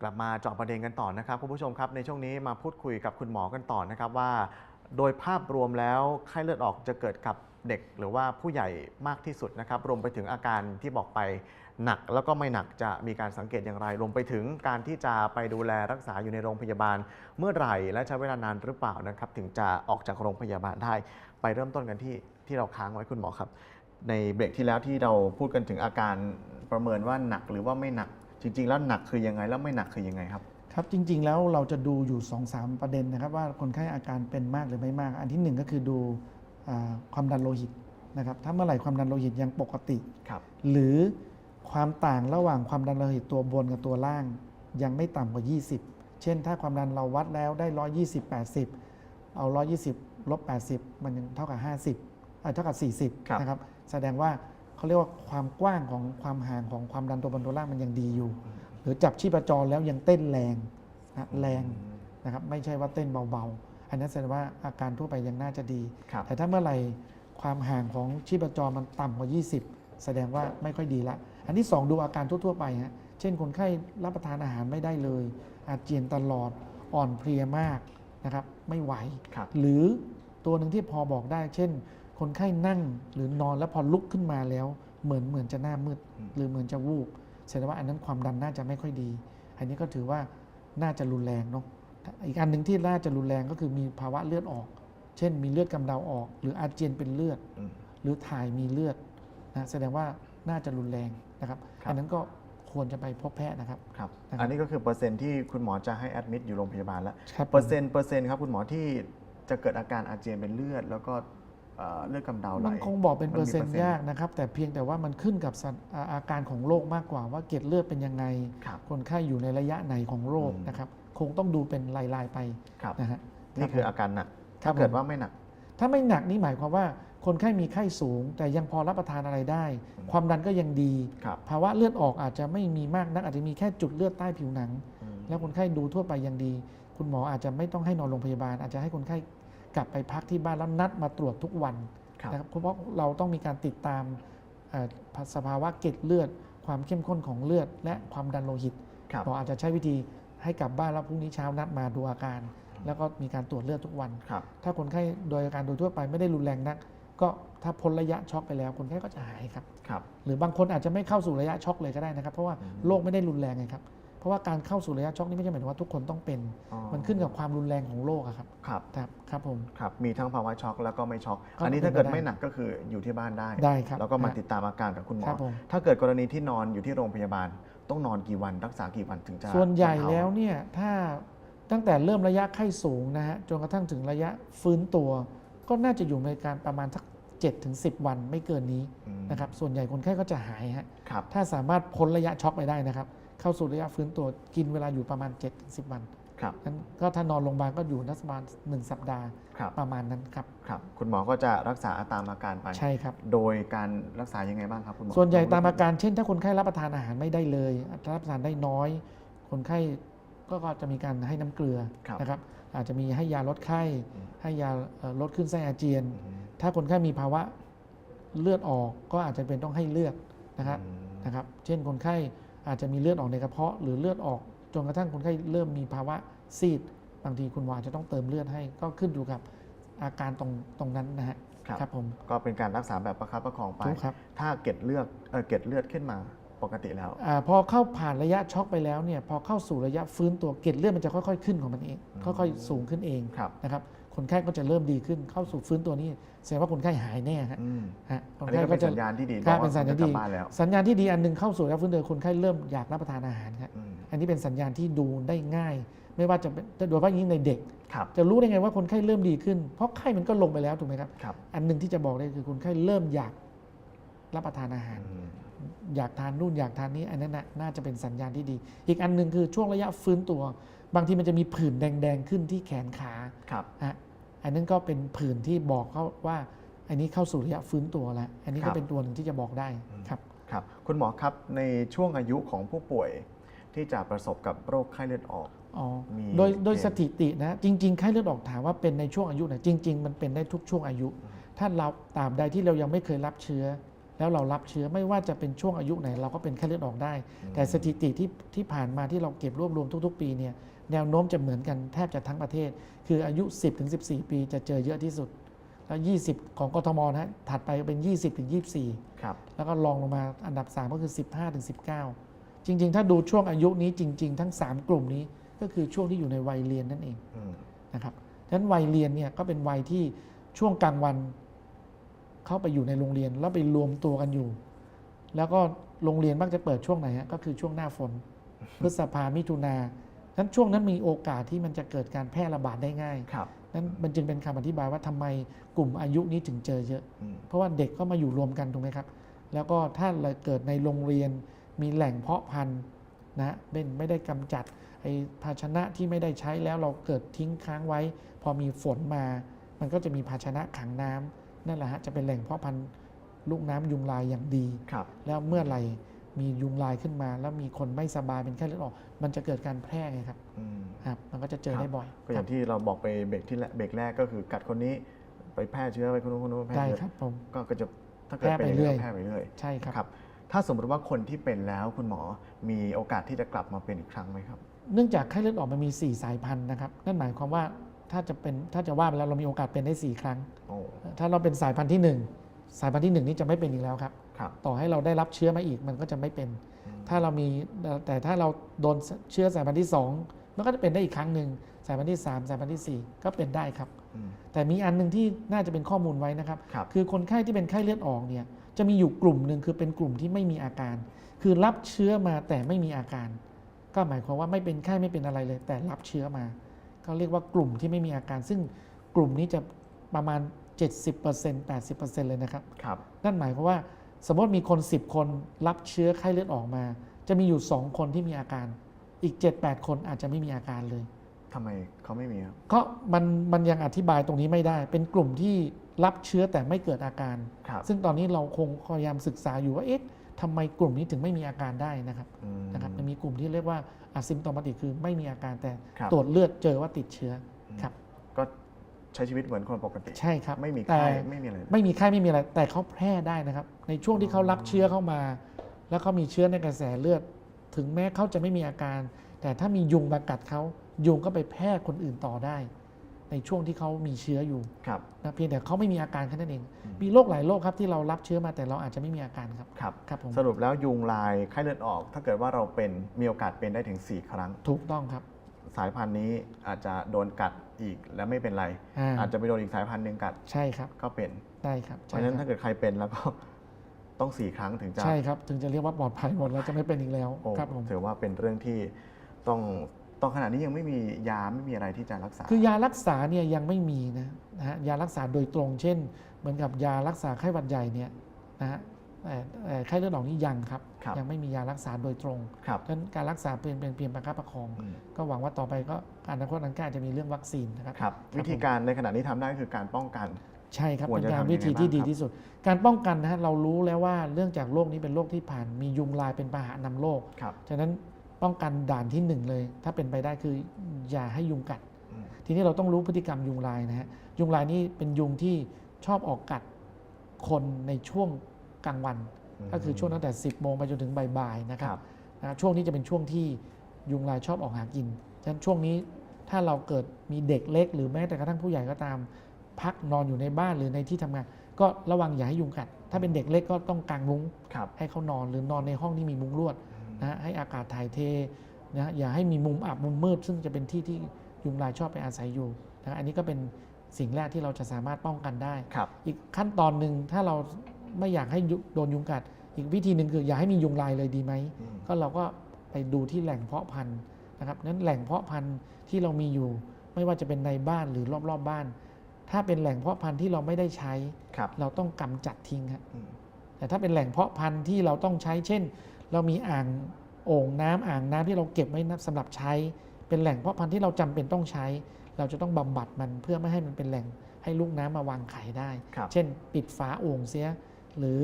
กลับมาเจาะประเด็นกันต่อนะครับคุณผู้ชมครับในช่วงนี้มาพูดคุยกับคุณหมอกันต่อนะครับว่า โดยภาพรวมแล้วไข้เลือดออกจะเกิดกับเด็กหรือว่าผู้ใหญ่มากที่สุดนะครับ รวมไปถึงอาการที่บอกไปหนักแล้วก็ไม่หนักจะมีการสังเกตอย่างไร รวมไปถึงการที่จะไปดูแลรักษาอยู่ในโรงพยาบาล เมื่อไหร่และใช้เวลานานหรือเปล่านะครับ ถึงจะออกจากโรงพยาบาลได้ ไปเริ่มต้นกันที่ที่เราค้างไว้คุณหมอครับ ในเบรกที่แล้วที่เราพูดกันถึงอาการประเมินว่าหนักหรือว่าไม่หนัก ริง ๆ แล้วหนักคือยังไงแล้วไม่หนักคือยังไงครับ ครับจริง ๆ แล้วเราจะดูอยู่2อสามประเด็นนะครับ ว่าคนไข้อาการเป็นมากหรือไม่มาก อันที่หนึ่งก็คือดูอ่าความดันโลหิตนะครับถ้าเมื่อไหร่ความดันโลหิตยังปกติครับหรือความต่างระหว่างความดันโลหิตตัวบนกับตัวล่าง ยังไม่ต่ำกว่า 20 เช่น ถ้าความดันเราวัดแล้วได้ 120 80 เอา 120ลบ80 มันยังเท่ากับ 50เอ่อเท่ากับครับ 40 นะครับ แสดงว่า เขาเรียกว่าความกว้างของความห่างของความดันตัวบนตัวล่างมันยังดีอยู่ หรือจับชีพจรแล้วยังเต้นแรงนะแรงนะครับไม่ใช่ว่าเต้นเบาๆ อันนั้นแสดงว่าอาการทั่วไปยังน่าจะดีครับแต่ถ้าเมื่อไหร่ความห่างของชีพจรมันต่ำกว่า 20 แสดงว่าไม่ค่อยดีละ อันที่ 2 ดูอาการทั่วๆไปฮะเช่นคนไข้รับประทานอาหารไม่ได้เลย อาเจียนตลอดอ่อนเพลียมากนะครับไม่ไหวครับหรือตัวหนึ่งที่พอบอกได้ เช่น คนไข้นั่งหรือนอนแล้วพอลุกขึ้นมาแล้ว เหมือนเหมือนจะหน้ามืดอืมหรือเหมือนจะวูบแสดงว่าอันนั้นความดันน่าจะไม่ค่อยดี อันนี้ก็ถือว่าน่าจะรุนแรงเนาะอีกอันหนึ่งที่น่าจะรุนแรงก็คือมีภาวะเลือดออก เช่นมีเลือดกำเดาออก หรืออาเจียนเป็นเลือดอืมหรือถ่ายมีเลือดนะแสดงว่าน่าจะรุนแรงนะครับครับอันนั้นก็ควรจะไปพบแพทย์นะครับครับนะครับ อันนี้ก็คือเปอร์เซ็นต์ที่คุณหมอจะให้แอดมิดอยู่โรงพยาบาลแล้วครับเปอร์เซ็นต์เปอร์เซ็นต์ครับคุณหมอที่จะเกิดอาการอาเจียนเป็นเลือด แล้วก็ เอ่อเลือดกำเดาไหลมันคงบอกเป็นมันมีเปอร์เซ็นเปอร์ต์เซ็นต์ยากนะครับ แต่เพียงแต่ว่ามันขึ้นกับสถอาอาการของโรคมากกว่าว่าเกล็ดเลือดเป็นยังไงครับคนไข้อยู่ในระยะไหนของโรคอืมนะครับ คงต้องดูเป็นลายๆไปครับนะฮะนี่คืออาการหนักครัถ้าบเกิดผมว่าไม่หนัก ถ้าไม่หนักนี่หมายความว่าคนไข้มีไข้สูง แต่ยังพอรับประทานอะไรได้อืมความดันก็ยังดีครับภาวะเลือดออกอาจจะไม่มีมากนักอาจจะมีแค่จุดเลือดใต้ผิวหนังอืมแล้วคนไข้ดูทั่วไปยังดี คุณหมออาจจะไม่ต้องให้นอนโรงพยาบาล อาจจะให้คนไข้ กลับไปพักที่บ้านแล้วนัดมาตรวจทุกวันครับนะครับเพราะเราต้องมีการติดตามเอ่อสภาวะเกล็ดเลือด ความเข้มข้นของเลือด และความดันโลหิตครับหมออาจจะใช้วิธีให้กลับบ้านแล้วพรุ่งนี้เช้านัดมาดูอาการ แล้วก็มีการตรวจเลือดทุกวันครับถ้าคนไข้โดยอาการโดยทั่วไปไม่ได้รุนแรงนัก ก็ถ้าพ้นระยะช็อกไปแล้ว คนไข้ก็จะหายครับครับหรือบางคนอาจจะไม่เข้าสู่ระยะช็อกเลยก็ได้นะครับ เพราะว่าอืมโรคไม่ได้รุนแรงไงครับเพ ราะว่าการเข้าสู่ระยะช็อกนี่ไม่ใช่หมายถึงว่าทุกคนต้องเป็นอ๋อมันขึ้นกับความรุนแรงของโรคอะครับครับครับครับผมครับมีทั้งภาวะช็อกแล้วก็ไม่ช็อกก็อันนี้เป็นถ้าเกิดไปได้ไม่หนักก็คืออยู่ที่บ้านได้ได้ครับแล้วก็มาฮะติดตามอาการกับคุณหมอครับผมถ้าเกิดกรณีที่นอนอยู่ที่โรงพยาบาล ต้องนอนกี่วันรักษากี่วันถึงจะส่วนใหญ่บรรเทาแล้วเนี่ยถ้าตั้งแต่เริ่มระยะไข้สูงนะฮะจนกระทั่งถึงระยะฟื้นตัว ก็น่าจะอยู่ในการประมาณสัก7ถึง10 วันไม่เกินนี้อืมนะครับส่วนใหญ่คนไข้ก็จะหายฮะครับถ้าสามารถพ้นระยะช็อกไปได้นะครับ เข้าสู่ระยะฟื้นตัวกินเวลาอยู่ประมาณ7ถึง10 วันครับนั้นก็ถ้านอนโรงพยาบาลก็อยู่นักประมาณ1สัปดาห์ครับประมาณนั้นครับครับ คุณหมอก็จะรักษาตามอาการไปใช่ครับ โดยการรักษายังไงบ้างครับคุณหมอส่วนใหญ่ตามอาการเช่น ถ้าคนไข้รับประทานอาหารไม่ได้เลยรับประทานได้น้อย คนไข้ก็ก็จะมีการให้น้ำเกลือครับนะครับ อาจจะมีให้ยาลดไข้อืมให้ยาเอ่อลดขึ้นไส้อาเจียนอืมถ้าคนไข้มีภาวะเลือดออกก็อาจจะเป็นต้องให้เลือดนะครับอืมนะครับ เช่นคนไข้ อาจจะมีเลือดออกในกระเพาะหรือเลือดออกจนกระทั่งคนไข้เริ่มมีภาวะซีด บางทีคุณหมออาจจะต้องเติมเลือดให้ก็ขึ้นอยู่กับอาการตรงตรงนั้นนะฮะครับครับผมก็เป็นการรักษาแบบประคับประคองไปทุกครับถ้าเกล็ดเลือดเออเกล็ดเลือดขึ้นมาปกติแล้วอาพอเข้าผ่านระยะช็อกไปแล้วเนี่ยพอเข้าสู่ระยะฟื้นตัวเกล็ดเลือดมันจะค่อยๆ ขึ้นของมันเองอืมค่อยๆ สูงขึ้นเองครับนะครับ คนไข้ก็จะเริ่มดีขึ้นเข้าสู่ฟื้นตัวนี้แสดงว่าคนไข้หายแน่ฮะอืมฮะคอันนนี้ไข้ก็ก็เป็นจะสัญญาณที่ดีครับบอกเป็นสัญญาณจะกลัที่บบ้านแล้วสัญญาณที่ดีอันหนึ่งเข้าสู่ระยะฟื้นตัวคนไข้เริ่มอยากรับประทานอาหารครับอืมอันนี้เป็นสัญญาณที่ดูได้ง่าย ไม่ว่าจะเป็นโดยเฉพาะยิ่งในเด็กครับจะรู้ได้ไงว่าคนไข้เริ่มดีขึ้น เพราะไข้มันก็ลงไปแล้วถูกไหมครับครับอันหนึ่งที่จะบอกได้คือคนไข้เริ่มอยากรับประทานอาหารอืมอยากทานนู่นอยากทานนี้อันนั้นน่ะน่าจะเป็นสัญญาณที่ดี อีกอันหนึ่งคือช่วงระยะฟื้นตัว บางทีมันจะมีผื่นแดงๆขึ้นที่แขนขาครับฮะ อันนั้นก็เป็นผื่นที่บอกเขาว่าอันนี้เข้าสู่ระยะฟื้นตัวแล้ว อันนี้ครัก็บเป็นตัวหนึ่งที่จะบอกได้ครับครับ คุณหมอครับในช่วงอายุของผู้ป่วยที่จะประสบกับโรคไข้เลือดออกอ๋อมีโดยโดยเกณฑ์สถิตินะจริงๆไข้เลือดออกถามว่าเป็นในช่วงอายุไหนจริง ๆ มันเป็นได้ทุกช่วงอายุ ถ้าเราตราบใดที่เรายังไม่เคยรับเชื้อ แล้วเรารับเชื้อไม่ว่าจะเป็นช่วงอายุไหนเราก็เป็นไข้เลือดออกได้ แต่สถิติที่ที่ผ่านมาที่เราเก็บรวบรวมทุก ๆ ปีเนี่ย แนวโน้มจะเหมือนกันแทบจะทั้งประเทศ คืออายุ 10ถึง14 ปีจะเจอเยอะที่สุด แล้ว 20 ของกทมนะฮะถัดไปเป็น 20ถึง24 ครับ แล้วก็ลองลงมาอันดับ 3 ก็คือ 15ถึง19 จริง ๆ ถ้าดูช่วงอายุนี้จริง ๆ ทั้ง 3 กลุ่มนี้ก็คือช่วงที่อยู่ในวัยเรียนนั่นเองอืมนะครับดังนั้นวัยเรียนเนี่ยก็เป็นวัยที่ช่วงกลางวันเข้าไปอยู่ในโรงเรียนแล้วไปรวมตัวกันอยู่ แล้วก็โรงเรียนมักจะเปิดช่วงไหนฮะก็คือช่วงหน้าฝน พฤษภามิถุนาดัง นั้นช่วงนั้นมีโอกาสที่มันจะเกิดการแพร่ระบาดได้ง่ายครับนั้นมันจึงเป็นคำอธิบายว่าทำไมกลุ่มอายุนี้ถึงเจอเยอะอืมเพราะว่าเด็กก็มาอยู่รวมกันถูกไหมครับ แล้วก็ถ้าเราเกิดในโรงเรียนมีแหล่งเพาะพันธุ์นะไม่ไม่ได้กำจัดไอ้ภาชนะที่ไม่ได้ใช้แล้วเราเกิดทิ้งค้างไว้ พอมีฝนมา มันก็จะมีภาชนะขังน้ำนั่นแหละฮะจะเป็นแหล่งเพาะพันธุ์ลูกน้ำยุงลายอย่างดีครับแล้วเมื่อไหร่ มียุงลายขึ้นมา แล้วมีคนไม่สบายเป็นไข้เลือดออก มันจะเกิดการแพร่ไงครับอืมครับมันก็จะเจอได้บ่อยก็อย่างที่เราบอกไปเบรกที่แรกเบรกแรกก็คือกัดคนนี้ไปแพร่เชื้อไปคนนู้นคนนู้นแพร่ได้เชื้อครับผม ก็ก็จะถ้าเกิดแพร่เป็นไปอย่างนี้เรื่อยก็แพร่ไปเรื่อยใช่ครับ ครับ ถ้าสมมติว่าคนที่เป็นแล้วคุณหมอมีโอกาสที่จะกลับมาเป็นอีกครั้งไหมครับ เนื่องจากไข้เลือดออกมันมี 4 สายพันธุ์นะครับ นั่นหมายความว่าถ้าจะเป็นถ้าจะว่าไปแล้วเรามีโอกาสเป็นได้ 4 ครั้ง โอ้ถ้าเราเป็นสายพันธุ์ที่1 สายพันธุ์ที่1นี้จะไม่เป็นอีกแล้วครับ ครับ ต่อให้เราได้รับเชื้อมาอีกมันก็จะไม่เป็น อืม ถ้าเรามีแต่ถ้าเราโดนเชื้อสายพันธุ์ที่2มันก็จะเป็นได้อีกครั้งหนึ่งสายพันธุ์ที่3สายพันธุ์ทีสี่4ก็เป็นได้ครับ อืม แต่มีอันหนึ่งที่น่าจะเป็นข้อมูลไว้นะครับ ครับ คือคนไข้ที่เป็นไข้เลือดออกเนี่ยจะมีอยู่กลุ่มหนึ่งคือเป็นกลุ่มที่ไม่มีอาการ คือรับเชื้อมาแต่ไม่มีอาการ ก็หมายความว่าไม่เป็นไข้ไม่เป็นอะไรเลย แต่รับเชื้อมาก็เรียกว่ากลุ่มที่ไม่มีอาการ ซึ่งกลุ่มนี้จะประมาณ 70% 80%เลยนะครับครับ นั่นหมายความว่าสมมติมีคน 10 คนรับเชื้อไข้เลือดออกมา จะมีอยู่ 2 คนที่มีอาการ อีก 7-8 คนอาจจะไม่มีอาการเลย ทำไมเขาไม่มีครับ ก็มันมันยังอธิบายตรงนี้ไม่ได้ เป็นกลุ่มที่รับเชื้อแต่ไม่เกิดอาการ ครับซึ่งตอนนี้เราคงพยายามศึกษาอยู่ว่าเอ๊ะทำไมกลุ่มนี้ถึงไม่มีอาการได้นะครับอืม นะครับมันมีกลุ่มที่เรียกว่าอะซิมโตมาติกคือไม่มีอาการแต่ครับ ตรวจเลือดเจอว่าติดเชื้อครับ ก็ ใช้ชีวิตเหมือนคนปกติ ใช่ครับไม่มีแต่ไข้ไม่มีอะไรเลยไม่มีไข้ไม่มีอะไร แต่เขาแพร่ได้นะครับ ในช่วงที่เขารับเชื้อเข้ามา แล้วเขามีเชื้อในกระแสเลือด ถึงแม้เขาจะไม่มีอาการ แต่ถ้ามียุงมากัดเขายุงก็ไปแพร่คนอื่นต่อได้ ในช่วงที่เขามีเชื้ออยู่ครับ นะเพียงแต่เขาไม่มีอาการแค่นั้นเอง อืม มีโรคหลายโรคครับที่เรารับเชื้อมาแต่เราอาจจะไม่มีอาการครับครับ ครับผมสรุปแล้วยุงลายไข้เลือดออก ถ้าเกิดว่าเราเป็นมีโอกาสเป็นได้ถึง 4 ครั้ง ถูกต้องครับ สายพันธุ์นี้อาจจะโดนกัด อีกแล้วไม่เป็นไร อ่า อาจจะไปโดนอีกสายพันธุ์หนึ่งกัดใช่ครับก็เป็น ได้ครับเพใช่ราะฉะนั้นครัถ้าบเกิดใครเป็นแล้วก็ ต้อง4ครั้งถึงจะใช่ครับถึงจะเรียกว่าปลอดภัยหมดแล้วจะไม่เป็นอีกแล้วโอ้ครับผม ถือว่าเป็นเรื่องที่ต้องตอนขณะนี้ยังไม่มียาไม่มีอะไรที่จะรักษา คือยารักษาเนี่ยยังไม่มีนะนะฮะยารักษาโดยตรง เช่น เหมือนกับยารักษาไข้หวัดใหญ่เนี่ยนะฮะแต่แต่ไข้เลือดออกนี่ยังครับครับ ยังไม่มียารักษาโดยตรงครับดังนั้นการรักษาเป็นเป็นเพียงประคับประคองอืมก็หวังว่าต่อไปก็อนาคตอันใกล้อาจจะมีเรื่องวัคซีนนะครับครับวิธีการในขณะนี้ทำได้คือการป้องกันใช่ครับควรเป็นจะการทำยังไงวิธีที่บ้างดีครับที่สุด การป้องกันนะฮะเรารู้แล้วว่าเรื่องจากโรคนี้เป็นโรคที่ผ่านมียุงลายเป็นพาหะนำโรคครับฉะนั้นป้องกันด่านที่หนึ่งเลย ถ้าเป็นไปได้คืออย่าให้ยุงกัดอืมทีนี้เราต้องรู้พฤติกรรมยุงลายนะฮะยุงลายนี่เป็นยุงที่ชอบออกกัดคนในช่วงกลางวัน ก็คือช่วงตั้งแต่ 10 โมงไปจนถึงบ่ายๆนะคครับรับนะช่วงนี้จะเป็นช่วงที่ยุงลายชอบออกหากิน ฉะนั้นช่วงนี้ถ้าเราเกิดมีเด็กเล็ก หรือแม้แต่กระทั่งผู้ใหญ่ก็ตาม พักนอนอยู่ในบ้านหรือในที่ทำงาน ก็ระวังอย่าให้ยุงกัด ถ้าเป็นเด็กเล็กก็ต้องกางมุ้งครับให้เขานอนหรือนอนในห้องที่มีมุ้งลวดนะฮะให้อากาศถ่ายเทนะฮะอย่าให้มีมุมอับมุมมืด ซึ่งจะเป็นที่ที่ยุงลายชอบไปอาศัยอยู่นะฮะอันนี้ก็เป็นสิ่งแรกที่เราจะสามารถป้องกันได้ครับอีกขั้นตอนหนึ่งถ้าเรา ไม่อยากให้ยุโดนยุงกัด อีกวิธีหนึ่งคืออย่าให้มียุงลายเลยดีไหมอืมก็เราก็ไปดูที่แหล่งเพาะพันธุ์นะครับนั้นแหล่งเพาะพันธุ์ที่เรามีอยู่ ไม่ว่าจะเป็นในบ้านหรือรอบๆบบ้าน ถ้าเป็นแหล่งเพาะพันธุ์ที่เราไม่ได้ใช้ครับเราต้องกำจัดทิ้งครับอืมแต่ถ้าเป็นแหล่งเพาะพันธุ์ที่เราต้องใช้ เช่น เรามีอ่างโอ่งน้ำอ่างน้ำที่เราเก็บไว้สำหรับใช้ เป็นแหล่งเพาะพันธุ์ที่เราจำเป็นต้องใช้ เราจะต้องบำบัดมันเพื่อไม่ให้มันเป็นแหล่งให้ลูกน้ำมาวางไข่ได้ครับเช่น ปิดฝาโอ่งเสีย หรือ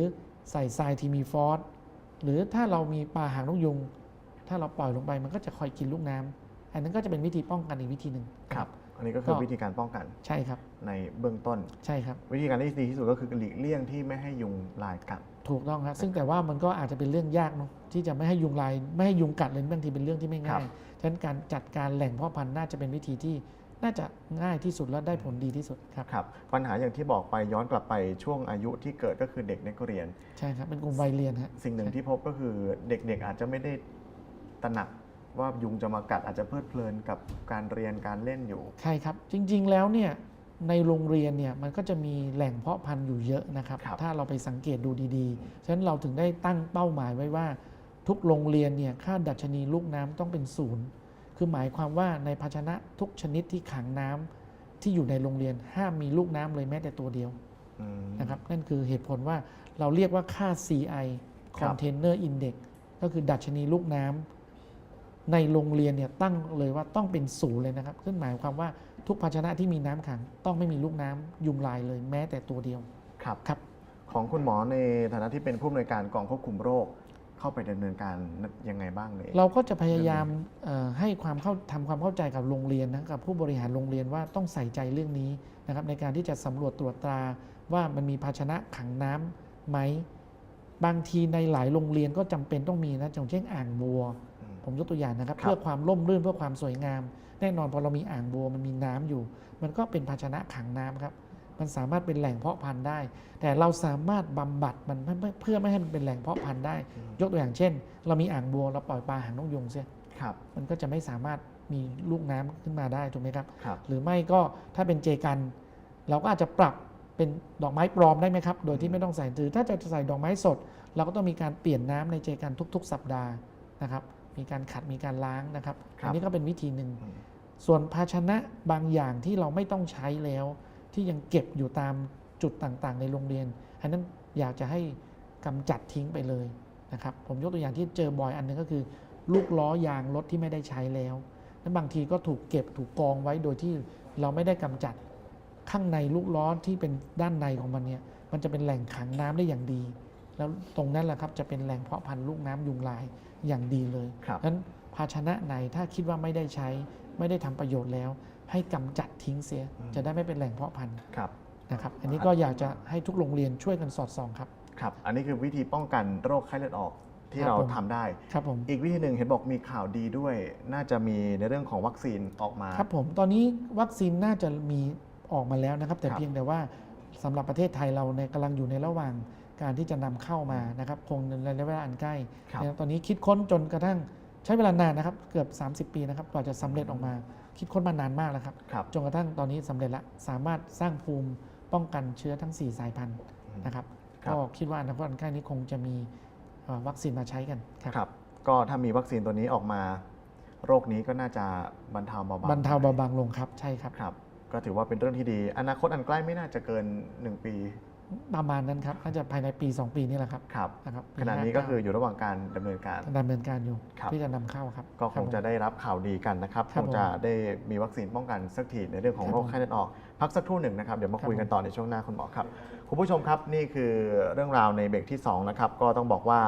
ใส่ทรายที่มีฟอสหรือถ้าเรามีปลาหางนกยุง ถ้าเราปล่อยลงไปมันก็จะคอยกินลูกน้ำอันนั้นก็จะเป็นวิธีป้องกันอีกวิธีหนึ่งครับ อันนี้ก็คือวิธีการป้องกันใช่ครับ ในเบื้องต้นใช่ครับ วิธีการที่ดีที่สุดก็คือหลีกเลี่ยงที่ไม่ให้ยุงลายกัดถูกต้องครับซึ่งแต่ว่ามันก็อาจจะเป็นเรื่องยากเนาะที่จะไม่ให้ยุงลายไม่ให้ยุงกัดเลยบางทีเป็นเรื่องที่ไม่ครัง่ายบฉะนั้นการจัดการแหล่งเพาะพันธุ์น่าจะเป็นวิธีที่ น่าจะง่ายที่สุดและได้ผลดีที่สุดครับครับปัญหาอย่างที่บอกไปย้อนกลับไปช่วงอายุที่เกิดก็คือเด็กนักเรียน ใช่ครับ เป็นกลุ่มวัยเรียนฮะสิ่งหนึ่งที่พบก็คือเด็กๆอาจจะไม่ได้ตระหนักว่ายุงจะมากัดอาจจะเพลิดเพลินกับการเรียนการเล่นอยู่ ใช่ครับ จริง ๆ แล้วเนี่ยในโรงเรียนเนี่ยมันก็จะมีแหล่งเพาะพันธุ์อยู่เยอะนะครับครับถ้าเราไปสังเกตดูดีๆ ฉะนั้นเราถึงได้ตั้งเป้าหมายไว้ว่า ทุกโรงเรียนเนี่ยค่าดัชนีลูกน้ำต้องเป็นศูนย์ คือหมายความว่าในภาชนะทุกชนิดที่ขังน้ำที่อยู่ในโรงเรียนห้ามมีลูกน้ำเลยแม้แต่ตัวเดียวอืมนะครับนั่นคือเหตุผลว่าเราเรียกว่าค่า CI ครับ Container Index ก็คือดัชนีลูกน้ำในโรงเรียนเนี่ยตั้งเลยว่าต้องเป็นศูนย์เลยนะครับซึ่งหมายความว่าทุกภาชนะที่มีน้ำขัง ต้องไม่มีลูกน้ำยุงลายเลยแม้แต่ตัวเดียวครับครับ ของคุณหมอในฐานะที่เป็นผู้อำนวยการกองควบคุมโรค เข้าไปดำเนินการยังไงบ้างเลยเราก็จะพยายามเอ่อให้ความเข้าทำความเข้าใจกับโรงเรียนนะกับผู้บริหารโรงเรียนว่าต้องใส่ใจเรื่องนี้นะครับในการที่จะสำรวจตรวจตราว่ามันมีภาชนะขังน้ำไหมบางทีในหลายโรงเรียนก็จำเป็นต้องมีนะอย่างเช่นอ่างบัวอืมผมยกตัวอย่างนะครับครับ เพื่อความร่มรื่นเพื่อความสวยงาม แน่นอนพอเรามีอ่างบัวมันมีน้ำอยู่ มันก็เป็นภาชนะขังน้ำครับ มันสามารถเป็นแหล่งเพาะพันธุ์ได้ แต่เราสามารถบำบัดมันไม่ไม่เพื่อไม่ให้มันเป็นแหล่งเพาะพันธุ์ได้ ยกตัวอย่างเช่น เรามีอ่างบัวเราปล่อยปลาหางนกยุงเสียครับมันก็จะไม่สามารถมีลูกน้ำขึ้นมาได้ถูกไหมครับครับ หรือไม่ก็ถ้าเป็นเจกัน เราก็อาจจะปรับเป็นดอกไม้ปลอมได้ไหมครับ โดยที่ไม่ต้องใส่หรือ ถ้าจะใส่ดอกไม้สด เราก็ต้องมีการเปลี่ยนน้ำในเจกันทุก ๆ สัปดาห์นะครับ มีการขัดมีการล้างนะครับครับอันนี้ก็เป็นวิธีหนึ่งอืมส่วนภาชนะบางอย่างที่เราไม่ต้องใช้แล้ว ที่ยังเก็บอยู่ตามจุดต่างๆ ในโรงเรียน อันนั้นอยากจะให้กำจัดทิ้งไปเลยนะครับผมยกตัวอย่างที่เจอบ่อยอันหนึงก็คือ ลูกล้อยางรถที่ไม่ได้ใช้แล้วนั้นบางทีก็ถูกเก็บถูกกองไว้โดยที่เราไม่ได้กำจัดข้างในลูกล้อที่เป็นด้านในของมันเนี่ยมันจะเป็นแหล่งขังน้ำได้อย่างดี แล้วตรงนั้นแหละครับจะเป็นแหล่งเพาะพันธุ์ลูกน้ำยุงลายอย่างดีเลยครับนั้นภาชนะไหนถ้าคิดว่าไม่ได้ใช้ไม่ได้ทำประโยชน์แล้ว ให้กำจัดทิ้งเสียอืมจะได้ไม่เป็นแหล่งเพาะพันธุ์ครับนะครับอันนี้ก็อยากจะให้ทุกโรงเรียนช่วยกันสอดส่องครับครับอันนี้คือวิธีป้องกันโรคไข้เลือดออกที่ครับเราผมทำได้ครับผมอีกวิธีหนึ่งเห็นบอกมีข่าวดีด้วย น่าจะมีในเรื่องของวัคซีนออกมา ครับผมตอนนี้วัคซีนน่าจะมีออกมาแล้วนะครับ แต่ครับเพียงแต่ว่าสำหรับประเทศไทยเราเนี่ยกำลังอยู่ในระหว่างการที่จะนำเข้ามานะครับคงในระยะเวลาอันใกล้ครับนะครับตอนนี้คิดค้นจนกระทั่งใช้เวลานานนะครับ เกือบ 30 ปีนะครับกว่าจะสำเร็จออกมา คิดค้นมานานมากแล้วครับครับจนกระทั่งตอนนี้สำเร็จละสามารถสร้างภูมิป้องกันเชื้อทั้ง 4 สายพันธุ์อืมนะครับครับก็คิดว่าอนาคตอันใกล้นี้คงจะมีเอ่อวัคซีนมาใช้กันครับครับก็ถ้ามีวัคซีนตัวนี้ออกมา โรคนี้ก็น่าจะบรรเทาเบาบางบรรเทาเบาบางลงครับใช่ครับครับ ก็ถือว่าเป็นเรื่องที่ดี อนาคตอันใกล้ไม่น่าจะเกิน 1 ปี ประมาณนั้นครับน่าจะภายในปี 2 ปีนี้แหละครับครับนะครับปีขณะนี้59ก็คืออยู่ระหว่างการดำเนินการดำเนินการอยู่ครับที่จะนำเข้าครับ ก็ครับงผมจะได้รับข่าวดีกันนะครับครัคบงจะได้มีวัคซีนป้องกันสักทีในเรื่องของครับโรคไข้เลือดออก พักสักครู่หนึ่งนะครับเดี๋ยวมาครับคุยกันต่อในช่วงหน้าคุณหมอครับคุณผู้ชมครับนี่คือเรื่องราวในเบรกที่สองนะครับก็ต้องบอกว่า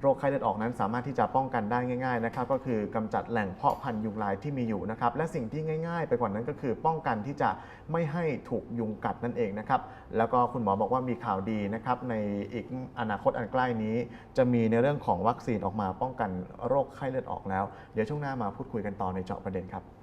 โรคไข้เลือดออกนั้นสามารถที่จะป้องกันได้ง่ายๆนะครับก็คือกำจัดแหล่งเพาะพันธุ์ยุงลายที่มีอยู่นะครับและสิ่งที่ง่าย ๆ ไปกว่านั้นก็คือป้องกันที่จะไม่ให้ถูกยุงกัดนั่นเองนะครับแล้วก็คุณหมอบอกว่ามีข่าวดีนะครับในอีกอนาคตอันใกล้นี้ จะมีในเรื่องของวัคซีนออกมาป้องกันโรคไข้เลือดออกแล้ว เดี๋ยวช่วงหน้ามาพูดคุยกันต่อในเจาะประเด็นครับ